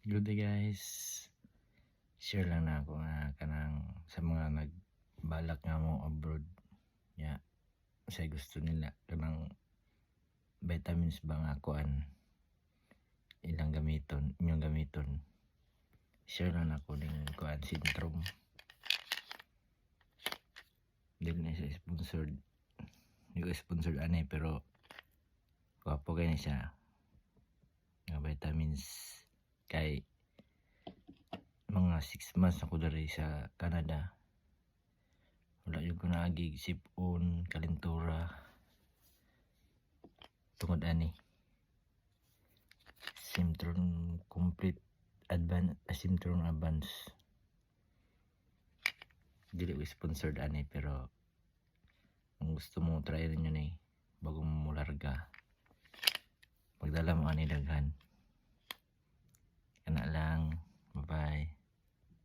Good day guys. Share lang na ako nga kanang sa mga nagbalak nga mo abroad. Ya. Sa gusto nila kanang vitamins ba nga kuan ilang gamiton, inyong gamiton. Share lang na ako ning kuan syndrome. Dili na siya sponsored. Hindi ko sponsored ani pero wapo kay na siya nga vitamins kay mga 6 months ako dari sa Canada. Wala yung ko naagig sipon kalintura. Tungod ani Simtron complete advance Simtron advance. Dili ko sponsored ani pero kung gusto mo try rin yun eh bago mo mularga magdala mo ani daghan